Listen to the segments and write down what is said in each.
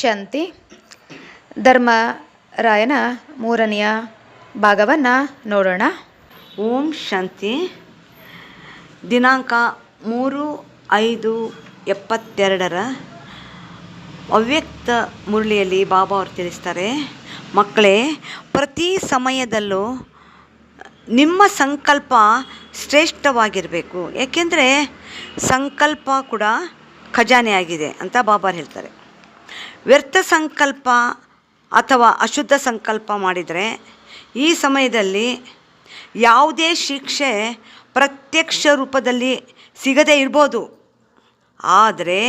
ಶಾಂತಿ ಧರ್ಮರಾಯನ ಮೂರನೆಯ ಭಾಗವನ್ನು ನೋಡೋಣ. ಓಂ ಶಾಂತಿ. ದಿನಾಂಕ ಮೂರು ಐದು ಎಪ್ಪತ್ತೆರಡರ ಅವ್ಯಕ್ತ ಮುರಳಿಯಲ್ಲಿ ಬಾಬಾ ಅವರು ತಿಳಿಸ್ತಾರೆ, ಮಕ್ಕಳೇ, ಪ್ರತಿ ಸಮಯದಲ್ಲೂ ನಿಮ್ಮ ಸಂಕಲ್ಪ ಶ್ರೇಷ್ಠವಾಗಿರಬೇಕು. ಏಕೆಂದರೆ ಸಂಕಲ್ಪ ಕೂಡ ಖಜಾನೆ ಆಗಿದೆ ಅಂತ ಬಾಬಾರು ಹೇಳ್ತಾರೆ. ವ್ಯರ್ಥ ಸಂಕಲ್ಪ ಅಥವಾ ಅಶುದ್ಧ ಸಂಕಲ್ಪ ಮಾಡಿದರೆ ಈ ಸಮಯದಲ್ಲಿ ಯಾವುದೇ ಶಿಕ್ಷೆ ಪ್ರತ್ಯಕ್ಷ ರೂಪದಲ್ಲಿ ಸಿಗದೇ ಇರ್ಬೋದು. ಆದರೆ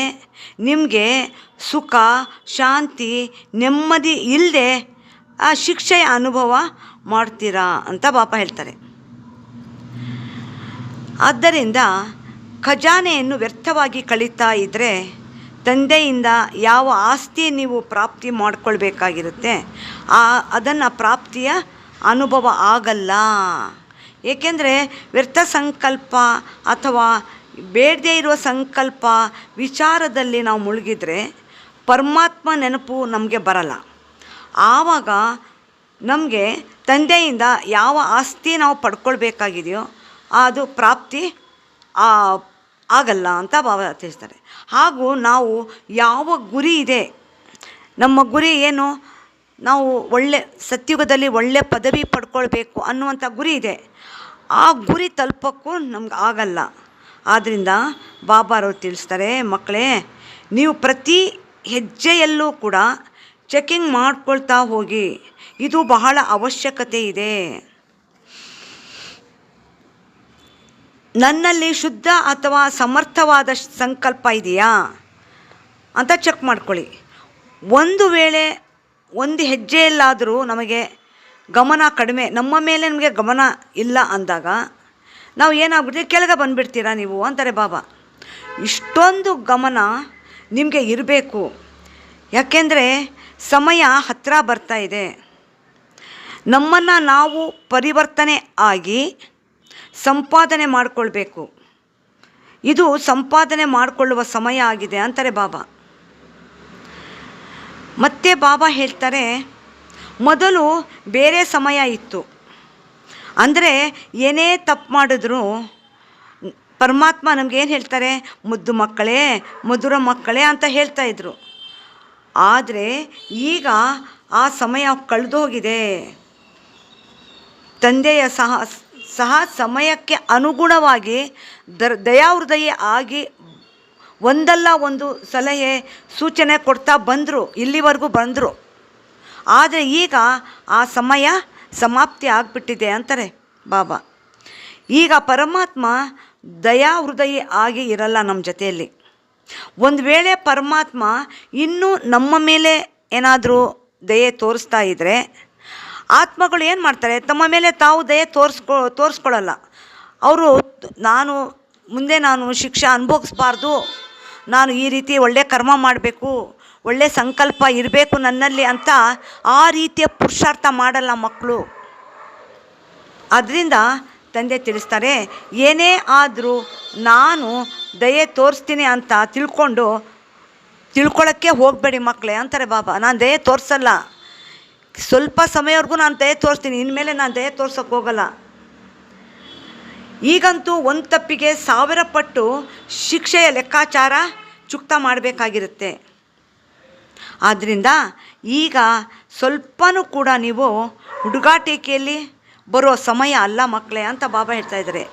ನಿಮಗೆ ಸುಖ, ಶಾಂತಿ, ನೆಮ್ಮದಿ ಇಲ್ಲದೆ ಆ ಶಿಕ್ಷೆಯ ಅನುಭವ ಮಾಡ್ತೀರಾ ಅಂತ ಬಾಪ ಹೇಳ್ತಾರೆ. ಆದ್ದರಿಂದ ಖಜಾನೆಯನ್ನು ವ್ಯರ್ಥವಾಗಿ ಕಳೀತಾ ಇದ್ದರೆ ತಂದೆಯಿಂದ ಯಾವ ಆಸ್ತಿ ನೀವು ಪ್ರಾಪ್ತಿ ಮಾಡಿಕೊಳ್ಬೇಕಾಗಿರುತ್ತೆ, ಆ ಅದನ್ನು ಪ್ರಾಪ್ತಿಯ ಅನುಭವ ಆಗಲ್ಲ. ಏಕೆಂದರೆ ವ್ಯರ್ಥ ಸಂಕಲ್ಪ ಅಥವಾ ಬೇಡದೇ ಇರುವ ಸಂಕಲ್ಪ ವಿಚಾರದಲ್ಲಿ ನಾವು ಮುಳುಗಿದರೆ ಪರಮಾತ್ಮ ನೆನಪು ನಮಗೆ ಬರಲ್ಲ. ಆವಾಗ ನಮಗೆ ತಂದೆಯಿಂದ ಯಾವ ಆಸ್ತಿ ನಾವು ಪಡ್ಕೊಳ್ಬೇಕಾಗಿದೆಯೋ ಅದು ಪ್ರಾಪ್ತಿ ಆಗಲ್ಲ ಅಂತ ಭಾವ ತಿಳಿಸ್ತಾರೆ. ಹಾಗೂ ನಾವು ಯಾವ ಗುರಿ ಇದೆ? ನಮ್ಮ ಗುರಿ ಏನು? ನಾವು ಒಳ್ಳೆ ಸತ್ಯುಗದಲ್ಲಿ ಒಳ್ಳೆ ಪದವಿ ಪಡ್ಕೊಳ್ಬೇಕು ಅನ್ನುವಂಥ ಗುರಿ ಇದೆ. ಆ ಗುರಿ ತಲುಪೋಕ್ಕೂ ನಮ್ಗೆ ಆಗಲ್ಲ. ಆದ್ದರಿಂದ ಬಾಬಾರವ್ರು ತಿಳಿಸ್ತಾರೆ, ಮಕ್ಕಳೇ, ನೀವು ಪ್ರತಿ ಹೆಜ್ಜೆಯಲ್ಲೂ ಕೂಡ ಚೆಕಿಂಗ್ ಮಾಡ್ಕೊಳ್ತಾ ಹೋಗಿ. ಇದು ಬಹಳ ಅವಶ್ಯಕತೆ ಇದೆ. ನನ್ನಲ್ಲಿ ಶುದ್ಧ ಅಥವಾ ಸಮರ್ಥವಾದ ಸಂಕಲ್ಪ ಇದೆಯಾ? ಅಂತ ಚೆಕ್ ಮಾಡ್ಕೊಳ್ಳಿ. ಒಂದು ವೇಳೆ ಒಂದು ಹೆಜ್ಜೆಯಲ್ಲಾದರೂ ನಮಗೆ ಗಮನ ಕಡಿಮೆ, ನಮ್ಮ ಮೇಲೆ ನಮಗೆ ಗಮನ ಇಲ್ಲ ಅಂದಾಗ ನಾವು ಏನಾಗ್ಬಿಡ್ತೀವಿ? ಕೆಳಗೆ ಬಂದುಬಿಡ್ತೀರಾ ನೀವು? ಅಂತಾರೆ ಬಾಬಾ. ಇಷ್ಟೊಂದು ಗಮನ ನಿಮಗೆ ಇರಬೇಕು. ಯಾಕೆಂದರೆ ಸಮಯ ಹತ್ತಿರ ಬರ್ತಾ ಇದೆ. ನಮ್ಮನ್ನು ನಾವು ಪರಿವರ್ತನೆ ಆಗಿ ಸಂಪಾದನೆ ಮಾಡಿಕೊಳ್ಬೇಕು. ಇದು ಸಂಪಾದನೆ ಮಾಡಿಕೊಳ್ಳುವ ಸಮಯ ಆಗಿದೆ ಅಂತಾರೆ ಬಾಬಾ. ಮತ್ತೆ ಬಾಬಾ ಹೇಳ್ತಾರೆ, ಮೊದಲು ಬೇರೆ ಸಮಯ ಇತ್ತು. ಅಂದರೆ ಏನೇ ತಪ್ಪು ಮಾಡಿದ್ರು ಪರಮಾತ್ಮ ನಮಗೇನು ಹೇಳ್ತಾರೆ, ಮುದ್ದು ಮಕ್ಕಳೇ, ಮಧುರ ಮಕ್ಕಳೇ ಅಂತ ಹೇಳ್ತಾ ಇದ್ರು. ಆದರೆ ಈಗ ಆ ಸಮಯ ಕಳೆದು ಹೋಗಿದೆ ತಂದೆಯ ಸಹ ಸಹ ಸಮಯಕ್ಕೆ ಅನುಗುಣವಾಗಿ ದರ್ ದಯಾಹೃದಯ ಆಗಿ ಒಂದಲ್ಲ ಒಂದು ಸಲಹೆ, ಸೂಚನೆ ಕೊಡ್ತಾ ಬಂದರು, ಇಲ್ಲಿವರೆಗೂ ಬಂದರು. ಆದರೆ ಈಗ ಆ ಸಮಯ ಸಮಾಪ್ತಿ ಆಗಿಬಿಟ್ಟಿದೆ ಅಂತಾರೆ ಬಾಬಾ. ಈಗ ಪರಮಾತ್ಮ ದಯಾಹೃದಯ ಆಗಿ ಇರಲ್ಲ ನಮ್ಮ ಜೊತೆಯಲ್ಲಿ. ಒಂದು ವೇಳೆ ಪರಮಾತ್ಮ ಇನ್ನೂ ನಮ್ಮ ಮೇಲೆ ಏನಾದರೂ ದಯೆ ತೋರಿಸ್ತಾ ಇದ್ದರೆ ಆತ್ಮಗಳು ಏನು ಮಾಡ್ತಾರೆ? ತಮ್ಮ ಮೇಲೆ ತಾವು ದಯೆ ತೋರಿಸ್ಕೊ, ತೋರಿಸ್ಕೊಳ್ಳಲ್ಲ. ಅವರು ನಾನು ಮುಂದೆ ನಾನು ಶಿಕ್ಷೆ ಅನುಭವಿಸ್ಬಾರ್ದು. ನಾನು ಈ ರೀತಿ ಒಳ್ಳೆಯ ಕರ್ಮ ಮಾಡಬೇಕು ಒಳ್ಳೆಯ ಸಂಕಲ್ಪ ಇರಬೇಕು ನನ್ನಲ್ಲಿ ಅಂತ ಆ ರೀತಿಯ ಪುರುಷಾರ್ಥ ಮಾಡಲ್ಲ ಮಕ್ಕಳು ಅದರಿಂದ ತಂದೆ ತಿಳಿಸ್ತಾರೆ, ಏನೇ ಆದರೂ ನಾನು ದಯೆ ತೋರಿಸ್ತೀನಿ ಅಂತ ತಿಳ್ಕೊಂಡು ತಿಳ್ಕೊಳ್ಳೋಕ್ಕೆ ಹೋಗಬೇಡಿ ಮಕ್ಕಳೇ ಅಂತಾರೆ ಬಾಬಾ. ನಾನು ದಯೆ ತೋರಿಸಲ್ಲ. ಸ್ವಲ್ಪ ಸಮಯವರೆಗೂ ನಾನು ದಯ ತೋರಿಸ್ತೀನಿ. ಇನ್ಮೇಲೆ ನಾನು ದಯ ತೋರ್ಸೋಕ್ಕೆ ಹೋಗಲ್ಲ. ಈಗಂತೂ ಒಂದು ತಪ್ಪಿಗೆ ಸಾವಿರ ಪಟ್ಟು ಶಿಕ್ಷೆಯ ಲೆಕ್ಕಾಚಾರ ಚುಕ್ತ ಮಾಡಬೇಕಾಗಿರುತ್ತೆ. ಆದ್ದರಿಂದ ಈಗ ಸ್ವಲ್ಪನೂ ಕೂಡ ನೀವು ಹುಡುಗಾಟಿಕೆಯಲ್ಲಿ ಬರೋ ಸಮಯ ಅಲ್ಲ ಮಕ್ಕಳೇ ಅಂತ ಬಾಬಾ ಹೇಳ್ತಾ ಇದ್ದಾರೆ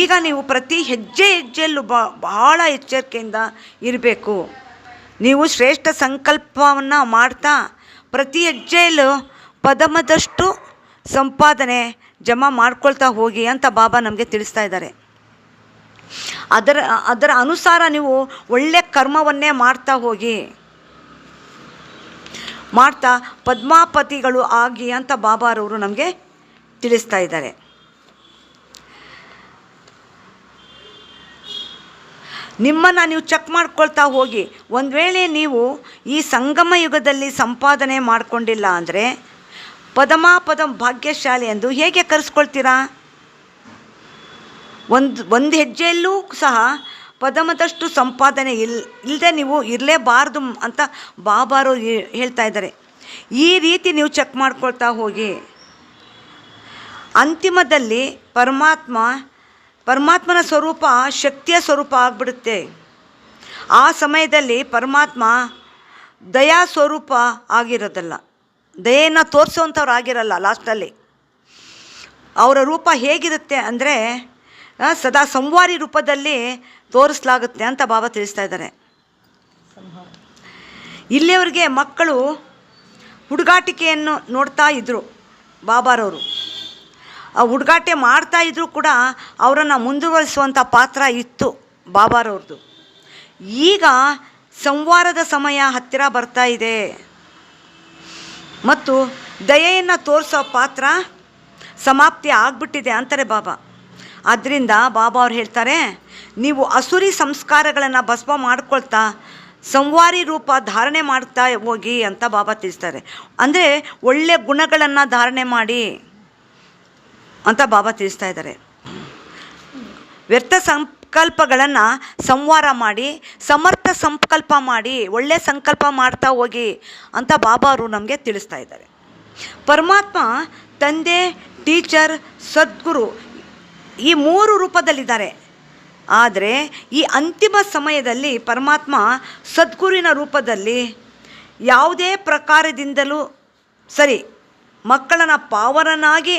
ಈಗ ನೀವು ಪ್ರತಿ ಹೆಜ್ಜೆ ಹೆಜ್ಜೆಯಲ್ಲೂ ಬಹಳ ಎಚ್ಚರಿಕೆಯಿಂದ ಇರಬೇಕು. ನೀವು ಶ್ರೇಷ್ಠ ಸಂಕಲ್ಪವನ್ನು ಮಾಡ್ತಾ ಪ್ರತಿ ಹೆಜ್ಜೆಯಲ್ಲೂ ಪದಮದಷ್ಟು ಸಂಪಾದನೆ ಜಮಾ ಮಾಡ್ಕೊಳ್ತಾ ಹೋಗಿ ಅಂತ ಬಾಬಾ ನಮಗೆ ತಿಳಿಸ್ತಾ ಇದ್ದಾರೆ. ಅದರ ಅದರ ಅನುಸಾರ ನೀವು ಒಳ್ಳೆಯ ಕರ್ಮವನ್ನೇ ಮಾಡ್ತಾ ಹೋಗಿ, ಮಾಡ್ತಾ ಪದ್ಮಾಪತಿಗಳು ಆಗಿ ಅಂತ ಬಾಬಾರವರು ನಮಗೆ ತಿಳಿಸ್ತಾ ಇದ್ದಾರೆ. ನಿಮ್ಮನ್ನು ನೀವು ಚೆಕ್ ಮಾಡ್ಕೊಳ್ತಾ ಹೋಗಿ. ಒಂದು ವೇಳೆ ನೀವು ಈ ಸಂಗಮ ಯುಗದಲ್ಲಿ ಸಂಪಾದನೆ ಮಾಡಿಕೊಂಡಿಲ್ಲ ಅಂದರೆ ಪದಮಾಪದ ಭಾಗ್ಯಶಾಲಿ ಎಂದು ಹೇಗೆ ಕರೆಸ್ಕೊಳ್ತೀರಾ? ಒಂದು ಒಂದು ಹೆಜ್ಜೆಯಲ್ಲೂ ಸಹ ಪದಮದಷ್ಟು ಸಂಪಾದನೆ ಇಲ್ ಇಲ್ಲದೆ ನೀವು ಇರಲೇಬಾರ್ದು ಅಂತ ಬಾಬಾರು ಹೇಳ್ತಾ ಇದ್ದಾರೆ. ಈ ರೀತಿ ನೀವು ಚೆಕ್ ಮಾಡ್ಕೊಳ್ತಾ ಹೋಗಿ. ಅಂತಿಮದಲ್ಲಿ ಪರಮಾತ್ಮ ಪರಮಾತ್ಮನ ಸ್ವರೂಪ ಶಕ್ತಿಯ ಸ್ವರೂಪ ಆಗಿಬಿಡುತ್ತೆ. ಆ ಸಮಯದಲ್ಲಿ ಪರಮಾತ್ಮ ದಯಾ ಸ್ವರೂಪ ಆಗಿರೋದಲ್ಲ. ದಯೆಯನ್ನು ತೋರಿಸೋವಂಥವ್ರು ಆಗಿರಲ್ಲ ಲಾಸ್ಟಲ್ಲಿ ಅವರ ರೂಪ ಹೇಗಿರುತ್ತೆ ಅಂದರೆ ಸದಾ ಸಂವಾರಿ ರೂಪದಲ್ಲಿ ತೋರಿಸಲಾಗುತ್ತೆ ಅಂತ ಬಾಬಾ ತಿಳಿಸ್ತಾ ಇದ್ದಾರೆ. ಇಲ್ಲಿಯವರಿಗೆ ಮಕ್ಕಳು ಹುಡುಗಾಟಿಕೆಯನ್ನು ನೋಡ್ತಾ ಇದ್ದರು ಬಾಬಾರವರು. ಹುಡುಗಾಟ ಮಾಡ್ತಾ ಇದ್ದರೂ ಕೂಡ ಅವರನ್ನು ಮುಂದುವರಿಸುವಂಥ ಪಾತ್ರ ಇತ್ತು ಬಾಬಾರವ್ರದ್ದು ಈಗ ಸಂವಾರದ ಸಮಯ ಹತ್ತಿರ ಬರ್ತಾ ಇದೆ. ಮತ್ತು ದಯೆಯನ್ನು ತೋರಿಸೋ ಪಾತ್ರ ಸಮಾಪ್ತಿ ಆಗಿಬಿಟ್ಟಿದೆ ಅಂತಾರೆ ಬಾಬಾ. ಆದ್ದರಿಂದ ಬಾಬಾ ಅವ್ರು ಹೇಳ್ತಾರೆ, ನೀವು ಅಸುರಿ ಸಂಸ್ಕಾರಗಳನ್ನು ಭಸ್ಮ ಮಾಡ್ಕೊಳ್ತಾ ಸಂವಾರಿ ರೂಪ ಧಾರಣೆ ಮಾಡ್ತಾ ಹೋಗಿ ಅಂತ ಬಾಬಾ ತಿಳಿಸ್ತಾರೆ. ಅಂದರೆ ಒಳ್ಳೆಯ ಗುಣಗಳನ್ನು ಧಾರಣೆ ಮಾಡಿ. ಅಂತ ಬಾಬಾ ತಿಳಿಸ್ತಾ ಇದ್ದಾರೆ. ವ್ಯರ್ಥ ಸಂಕಲ್ಪಗಳನ್ನು ಸಂವಾರ ಮಾಡಿ, ಸಮರ್ಥ ಸಂಕಲ್ಪ ಮಾಡಿ, ಒಳ್ಳೆ ಸಂಕಲ್ಪ ಮಾಡ್ತಾ ಹೋಗಿ ಅಂತ ಬಾಬಾ ಅವರು ನಮಗೆ ತಿಳಿಸ್ತಾ ಇದ್ದಾರೆ. ಪರಮಾತ್ಮ, ತಂದೆ, ಟೀಚರ್, ಸದ್ಗುರು ಈ ಮೂರು ರೂಪದಲ್ಲಿದ್ದಾರೆ. ಆದರೆ ಈ ಅಂತಿಮ ಸಮಯದಲ್ಲಿ ಪರಮಾತ್ಮ ಸದ್ಗುರುವಿನ ರೂಪದಲ್ಲಿ ಯಾವುದೇ ಪ್ರಕಾರದಿಂದಲೂ ಸರಿ ಮಕ್ಕಳನ್ನು ಪಾವನನಾಗಿ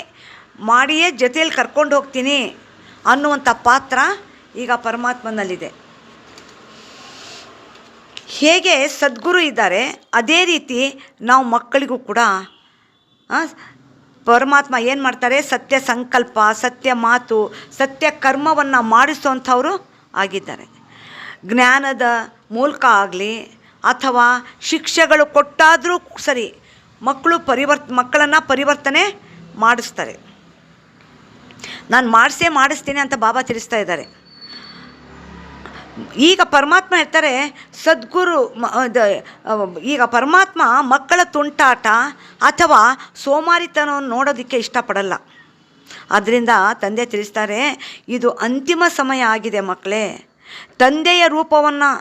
ಮಾಡಿಯೇ ಜೊತೆಯಲ್ಲಿ ಕರ್ಕೊಂಡು ಹೋಗ್ತೀನಿ ಅನ್ನುವಂಥ ಪಾತ್ರ ಈಗ ಪರಮಾತ್ಮನಲ್ಲಿದೆ. ಹೇಗೆ ಸದ್ಗುರು ಇದ್ದಾರೆ, ಅದೇ ರೀತಿ ನಾವು ಮಕ್ಕಳಿಗೂ ಕೂಡ ಪರಮಾತ್ಮ ಏನು ಮಾಡ್ತಾರೆ, ಸತ್ಯ ಸಂಕಲ್ಪ, ಸತ್ಯ ಮಾತು, ಸತ್ಯ ಕರ್ಮವನ್ನು ಮಾಡಿಸುವಂಥವರು ಆಗಿದ್ದಾರೆ. ಜ್ಞಾನದ ಮೂಲಕ ಆಗಲಿ, ಅಥವಾ ಶಿಕ್ಷೆಗಳು ಕೊಟ್ಟಾದರೂ ಸರಿ, ಮಕ್ಕಳು ಪರಿವರ್ತ, ಮಕ್ಕಳನ್ನು ಪರಿವರ್ತನೆ ಮಾಡಿಸ್ತಾರೆ. ನಾನು ಮಾಡಿಸೇ ಮಾಡಿಸ್ತೀನಿ ಅಂತ ಬಾಬಾ ತಿಳಿಸ್ತಾ ಇದ್ದಾರೆ. ಈಗ ಪರಮಾತ್ಮ ಹೇಳ್ತಾರೆ, ಸದ್ಗುರು ಈಗ ಪರಮಾತ್ಮ ಮಕ್ಕಳ ತುಂಟಾಟ ಅಥವಾ ಸೋಮಾರಿತನವನ್ನು ನೋಡೋದಕ್ಕೆ ಇಷ್ಟಪಡಲ್ಲ. ಅದರಿಂದ ತಂದೆ ತಿಳಿಸ್ತಾರೆ, ಇದು ಅಂತಿಮ ಸಮಯ ಆಗಿದೆ ಮಕ್ಕಳೇ. ತಂದೆಯ ರೂಪವನ್ನು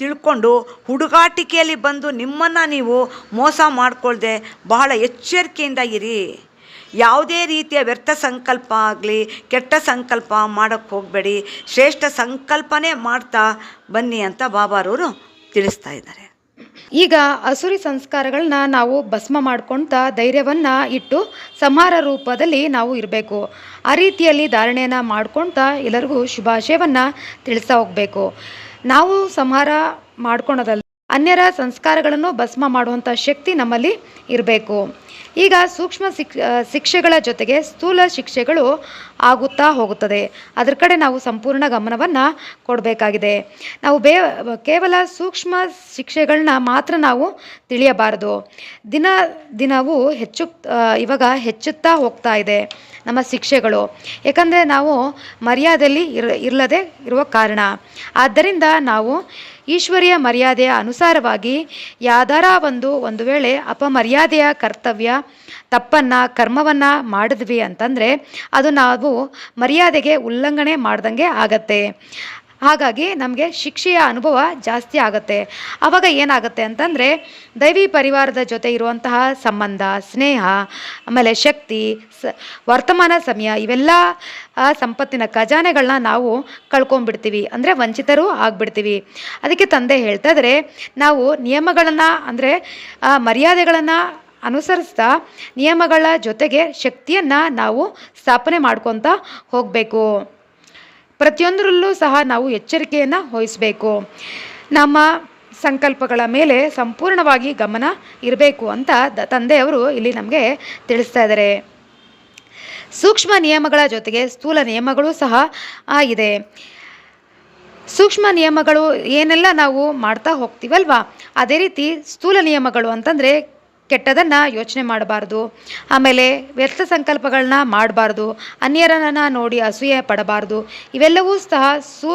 ತಿಳ್ಕೊಂಡು ಹುಡುಗಾಟಿಕೆಯಲ್ಲಿ ಬಂದು ನಿಮ್ಮನ್ನು ನೀವು ಮೋಸ ಮಾಡಿಕೊಳ್ಳದೆ ಬಹಳ ಎಚ್ಚರಿಕೆಯಿಂದ ಇರಿ. ಯಾವುದೇ ರೀತಿಯ ವ್ಯರ್ಥ ಸಂಕಲ್ಪ ಆಗಲಿ, ಕೆಟ್ಟ ಸಂಕಲ್ಪ ಮಾಡೋಕ್ಕೆ ಹೋಗಬೇಡಿ. ಶ್ರೇಷ್ಠ ಸಂಕಲ್ಪನೇ ಮಾಡ್ತಾ ಬನ್ನಿ ಅಂತ ಬಾಬಾರವರು ತಿಳಿಸ್ತಾ ಇದ್ದಾರೆ. ಈಗ ಅಸುರಿ ಸಂಸ್ಕಾರಗಳನ್ನ ನಾವು ಭಸ್ಮ ಮಾಡ್ಕೊಳ್ತಾ ಧೈರ್ಯವನ್ನು ಇಟ್ಟು ಸಂಹಾರ ರೂಪದಲ್ಲಿ ನಾವು ಇರಬೇಕು. ಆ ರೀತಿಯಲ್ಲಿ ಧಾರಣೆಯನ್ನು ಮಾಡ್ಕೊಳ್ತಾ ಎಲ್ಲರಿಗೂ ಶುಭಾಶಯವನ್ನು ತಿಳಿಸ್ತಾ ಹೋಗಬೇಕು. ನಾವು ಸಂಹಾರ ಮಾಡ್ಕೊಳೋದಲ್ಲ ಅನ್ಯರ ಸಂಸ್ಕಾರಗಳನ್ನು ಭಸ್ಮ ಮಾಡುವಂಥ ಶಕ್ತಿ ನಮ್ಮಲ್ಲಿ ಇರಬೇಕು. ಈಗ ಸೂಕ್ಷ್ಮ ಶಿಕ್ ಶಿಕ್ಷೆಗಳ ಜೊತೆಗೆ ಸ್ಥೂಲ ಶಿಕ್ಷೆಗಳು ಆಗುತ್ತಾ ಹೋಗುತ್ತದೆ. ಅದರ ಕಡೆ ನಾವು ಸಂಪೂರ್ಣ ಗಮನವನ್ನು ಕೊಡಬೇಕಾಗಿದೆ. ನಾವು ಬೇ, ಕೇವಲ ಸೂಕ್ಷ್ಮ ಶಿಕ್ಷೆಗಳನ್ನ ಮಾತ್ರ ನಾವು ತಿಳಿಯಬಾರದು. ದಿನ, ದಿನವೂ ಹೆಚ್ಚು ಇವಾಗ ಹೆಚ್ಚುತ್ತಾ ಹೋಗ್ತಾ ಇದೆ ನಮ್ಮ ಶಿಕ್ಷೆಗಳು. ಯಾಕಂದರೆ ನಾವು ಮರ್ಯಾದೆಯಲ್ಲಿ ಇರ ಇರಲದೆ ಇರುವ ಕಾರಣ. ಆದ್ದರಿಂದ ನಾವು ಈಶ್ವರಿಯ ಮರ್ಯಾದೆಯ ಅನುಸಾರವಾಗಿ ಯಾವ್ದಾರ ಒಂದು ಒಂದು ವೇಳೆ ಅಪಮರ್ಯಾದೆಯ ಕರ್ತವ್ಯ, ತಪ್ಪನ್ನು, ಕರ್ಮವನ್ನು ಮಾಡಿದ್ವಿ ಅಂತಂದರೆ ಅದು ನಾವು ಮರ್ಯಾದೆಗೆ ಉಲ್ಲಂಘನೆ ಮಾಡ್ದಂಗೆ ಆಗತ್ತೆ. ಹಾಗಾಗಿ ನಮಗೆ ಶಿಕ್ಷೆಯ ಅನುಭವ ಜಾಸ್ತಿ ಆಗುತ್ತೆ. ಆವಾಗ ಏನಾಗುತ್ತೆ ಅಂತಂದರೆ, ದೈವಿ ಪರಿವಾರದ ಜೊತೆ ಇರುವಂತಹ ಸಂಬಂಧ, ಸ್ನೇಹ, ಆಮೇಲೆ ಶಕ್ತಿ, ಸ, ವರ್ತಮಾನ ಸಮಯ, ಇವೆಲ್ಲ ಸಂಪತ್ತಿನ ಖಜಾನೆಗಳನ್ನ ನಾವು ಕಳ್ಕೊಂಡ್ಬಿಡ್ತೀವಿ. ಅಂದರೆ ವಂಚಿತರು ಆಗ್ಬಿಡ್ತೀವಿ. ಅದಕ್ಕೆ ತಂದೆ ಹೇಳ್ತಾ ನಾವು ನಿಯಮಗಳನ್ನು, ಅಂದರೆ ಮರ್ಯಾದೆಗಳನ್ನು ಅನುಸರಿಸ್ತಾ ನಿಯಮಗಳ ಜೊತೆಗೆ ಶಕ್ತಿಯನ್ನು ನಾವು ಸ್ಥಾಪನೆ ಮಾಡ್ಕೊತಾ ಹೋಗಬೇಕು. ಪ್ರತಿಯೊಂದರಲ್ಲೂ ಸಹ ನಾವು ಎಚ್ಚರಿಕೆಯನ್ನು ವಹಿಸಬೇಕು. ನಮ್ಮ ಸಂಕಲ್ಪಗಳ ಮೇಲೆ ಸಂಪೂರ್ಣವಾಗಿ ಗಮನ ಇರಬೇಕು ಅಂತ ದ ತಂದೆಯವರು ಇಲ್ಲಿ ನಮಗೆ ತಿಳಿಸ್ತಾ ಇದ್ದಾರೆ ಸೂಕ್ಷ್ಮ ನಿಯಮಗಳ ಜೊತೆಗೆ ಸ್ಥೂಲ ನಿಯಮಗಳು ಸಹ ಆಗಿದೆ. ಸೂಕ್ಷ್ಮ ನಿಯಮಗಳು ಏನೆಲ್ಲ ನಾವು ಮಾಡ್ತಾ ಹೋಗ್ತೀವಲ್ವಾ? ಅದೇ ರೀತಿ ಸ್ಥೂಲ ನಿಯಮಗಳು ಅಂತಂದರೆ ಕೆಟ್ಟದನ್ನು ಯೋಚನೆ ಮಾಡಬಾರ್ದು. ಆಮೇಲೆ ವ್ಯರ್ಥ ಸಂಕಲ್ಪಗಳನ್ನ ಮಾಡಬಾರ್ದು. ಅನ್ಯರನ್ನ ನೋಡಿ ಅಸೂಯೆ ಪಡಬಾರ್ದು. ಇವೆಲ್ಲವೂ ಸಹ ಸು,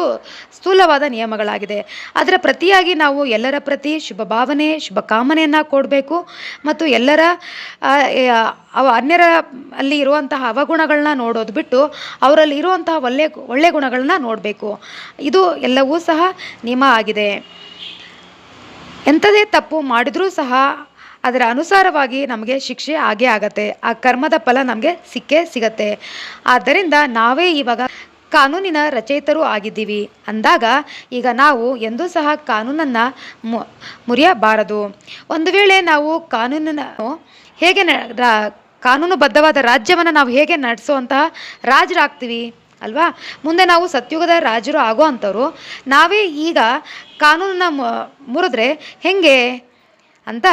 ಸ್ಥೂಲವಾದ ನಿಯಮಗಳಾಗಿದೆ. ಅದರ ಪ್ರತಿಯಾಗಿ ನಾವು ಎಲ್ಲರ ಪ್ರತಿ ಶುಭ ಭಾವನೆ, ಶುಭ ಕಾಮನೆಯನ್ನು ಕೊಡಬೇಕು ಮತ್ತು ಎಲ್ಲರ ಅವ, ಅನ್ಯರ ಅಲ್ಲಿ ಇರುವಂತಹ ಅವಗುಣಗಳನ್ನ ನೋಡೋದು ಬಿಟ್ಟು ಅವರಲ್ಲಿ ಇರುವಂತಹ ಒಳ್ಳೆ ಒಳ್ಳೆ ಗುಣಗಳನ್ನ ನೋಡಬೇಕು. ಇದು ಎಲ್ಲವೂ ಸಹ ನಿಯಮ ಆಗಿದೆ. ಎಂಥದೇ ತಪ್ಪು ಮಾಡಿದರೂ ಸಹ ಅದರ ಅನುಸಾರವಾಗಿ ನಮಗೆ ಶಿಕ್ಷೆ ಆಗೇ ಆಗತ್ತೆ. ಆ ಕರ್ಮದ ಫಲ ನಮಗೆ ಸಿಕ್ಕೇ ಸಿಗತ್ತೆ. ಆದ್ದರಿಂದ ನಾವೇ ಇವಾಗ ಕಾನೂನಿನ ರಚಯಿತರು ಆಗಿದ್ದೀವಿ. ಅಂದಾಗ ಈಗ ನಾವು ಎಂದೂ ಸಹ ಕಾನೂನನ್ನು ಮುರಿಯಬಾರದು. ಒಂದು ವೇಳೆ ನಾವು ಕಾನೂನಿನ ಹೇಗೆ ಕಾನೂನುಬದ್ಧವಾದ ರಾಜ್ಯವನ್ನು ನಾವು ಹೇಗೆ ನಡೆಸುವಂತಹ ರಾಜರಾಗ್ತೀವಿ ಅಲ್ವಾ? ಮುಂದೆ ನಾವು ಸತ್ಯುಗದ ರಾಜರು ಆಗೋ ಅಂಥವ್ರು. ನಾವೇ ಈಗ ಕಾನೂನನ್ನ ಮುರಿದ್ರೆ ಹೆಂಗೆ? ಅಂತ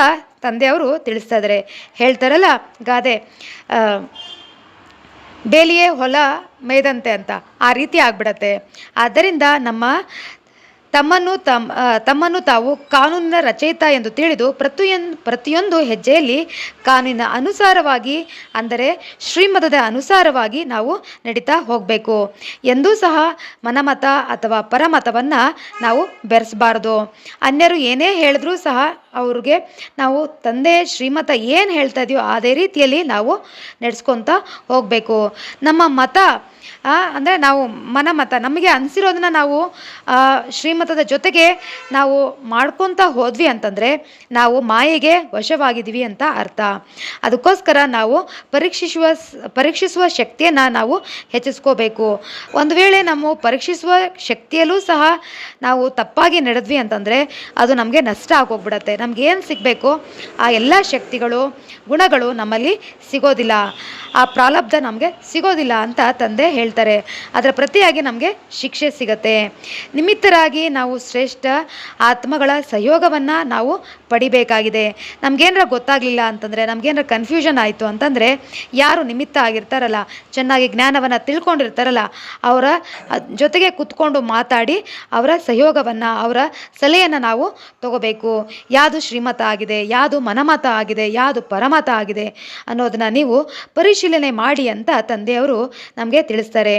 ತಂದೆಯವರು ತಿಳಿಸ್ತಾ ಇದ್ದಾರೆ ಹೇಳ್ತಾರಲ್ಲ, ಗಾದೆ ಡೇಲಿಯೇ ಹೊಲ ಮೇದಂತೆ ಅಂತ. ಆ ರೀತಿ ಆಗ್ಬಿಡತ್ತೆ. ಆದ್ದರಿಂದ ನಮ್ಮ ತಮ್ಮನ್ನು ತಮ್ಮ ತಮ್ಮನ್ನು ತಾವು ಕಾನೂನಿನ ರಚಯಿತ ಎಂದು ತಿಳಿದು ಪ್ರತಿಯೊಂದು ಪ್ರತಿಯೊಂದು ಹೆಜ್ಜೆಯಲ್ಲಿ ಕಾನೂನಿನ ಅನುಸಾರವಾಗಿ ಅಂದರೆ ಶ್ರೀಮತದ ಅನುಸಾರವಾಗಿ ನಾವು ನಡೀತಾ ಹೋಗಬೇಕು ಎಂದೂ ಸಹ ಮನಮತ ಅಥವಾ ಪರಮತವನ್ನು ನಾವು ಬೆರೆಸಬಾರ್ದು. ಅನ್ಯರು ಏನೇ ಹೇಳಿದ್ರೂ ಸಹ ಅವ್ರಿಗೆ ನಾವು ತಂದೆ ಶ್ರೀಮತ ಏನು ಹೇಳ್ತಾ ಇದೆಯೋ ಅದೇ ರೀತಿಯಲ್ಲಿ ನಾವು ನಡೆಸ್ಕೊತ ಹೋಗಬೇಕು. ನಮ್ಮ ಮತ ಅಂದರೆ ನಾವು ಮನಮತ ನಮಗೆ ಅನಿಸಿರೋದನ್ನ ನಾವು ಆ, ಶ್ರೀಮತದ ಜೊತೆಗೆ ನಾವು ಮಾಡ್ಕೊತ ಹೋದ್ವಿ ಅಂತಂದರೆ ನಾವು ಮಾಯೆಗೆ ವಶವಾಗಿದ್ದೀವಿ ಅಂತ ಅರ್ಥ. ಅದಕ್ಕೋಸ್ಕರ ನಾವು ಪರೀಕ್ಷಿಸುವ ಪರೀಕ್ಷಿಸುವ ಶಕ್ತಿಯನ್ನು ನಾವು ಹೆಚ್ಚಿಸ್ಕೋಬೇಕು. ಒಂದು ವೇಳೆ ನಾವು ಪರೀಕ್ಷಿಸುವ ಶಕ್ತಿಯಲ್ಲೂ ಸಹ ನಾವು ತಪ್ಪಾಗಿ ನಡೆದ್ವಿ ಅಂತಂದರೆ ಅದು ನಮಗೆ ನಷ್ಟ ಆಗೋಗ್ಬಿಡತ್ತೆ. ನಮ್ಗೆ ಏನು ಸಿಗಬೇಕು? ಆ ಎಲ್ಲ ಶಕ್ತಿಗಳು, ಗುಣಗಳು ನಮ್ಮಲ್ಲಿ ಸಿಗೋದಿಲ್ಲ. ಆ ಪ್ರಾಲಬ್ಧ ನಮಗೆ ಸಿಗೋದಿಲ್ಲ ಅಂತ ತಂದೆ ಹೇಳ್ತಾರೆ. ಅದರ ಪ್ರತಿಯಾಗಿ ನಮಗೆ ಶಿಕ್ಷೆ ಸಿಗತ್ತೆ. ನಿಮಿತ್ತರಾಗಿ ನಾವು ಶ್ರೇಷ್ಠ ಆತ್ಮಗಳ ಸಹಯೋಗವನ್ನು ನಾವು ಪಡಿಬೇಕಾಗಿದೆ. ನಮಗೇನಾರ ಗೊತ್ತಾಗಲಿಲ್ಲ ಅಂತಂದರೆ, ನಮಗೇನಾರ ಕನ್ಫ್ಯೂಷನ್ ಆಯಿತು ಅಂತಂದರೆ, ಯಾರು ನಿಮಿತ್ತ ಆಗಿರ್ತಾರಲ್ಲ, ಚೆನ್ನಾಗಿ ಜ್ಞಾನವನ್ನು ತಿಳ್ಕೊಂಡಿರ್ತಾರಲ್ಲ, ಅವರ ಜೊತೆಗೆ ಕುತ್ಕೊಂಡು ಮಾತಾಡಿ ಅವರ ಸಹಯೋಗವನ್ನು, ಅವರ ಸಲಹೆಯನ್ನು ನಾವು ತಗೋಬೇಕು. ಯಾವುದು ಶ್ರೀಮತ ಆಗಿದೆ ಯಾವುದು ಮನಮತ ಆಗಿದೆ ಯಾವುದು ಪರಮತ ಆಗಿದೆ ಅನ್ನೋದನ್ನ ನೀವು ಪರಿಶೀಲನೆ ಮಾಡಿ ಅಂತ ತಂದೆಯವರು ನಮಗೆ ತಿಳಿಸ್ತಾರೆ.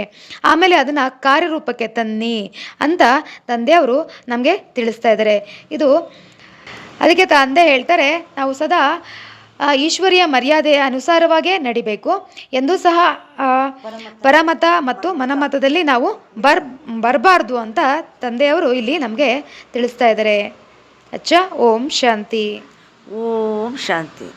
ಆಮೇಲೆ ಅದನ್ನು ಕಾರ್ಯರೂಪಕ್ಕೆ ತನ್ನಿ ಅಂತ ತಂದೆಯವರು ನಮಗೆ ತಿಳಿಸ್ತಾ ಇದ್ದಾರೆ. ಇದು ಅದಕ್ಕೆ ತಂದೆ ಹೇಳ್ತಾರೆ, ನಾವು ಸದಾ ಈಶ್ವರಿಯ ಮರ್ಯಾದೆಯ ಅನುಸಾರವಾಗೇ ನಡಿಬೇಕು ಎಂದು ಸಹ ಪರಮತ ಮತ್ತು ಮನಮತದಲ್ಲಿ ನಾವು ಬರ್, ಬರಬಾರ್ದು ಅಂತ ತಂದೆಯವರು ಇಲ್ಲಿ ನಮಗೆ ತಿಳಿಸ್ತಾ ಇದ್ದಾರೆ. ಅಚ್ಚ, ಓಂ ಶಾಂತಿ. ಓಂ ಶಾಂತಿ.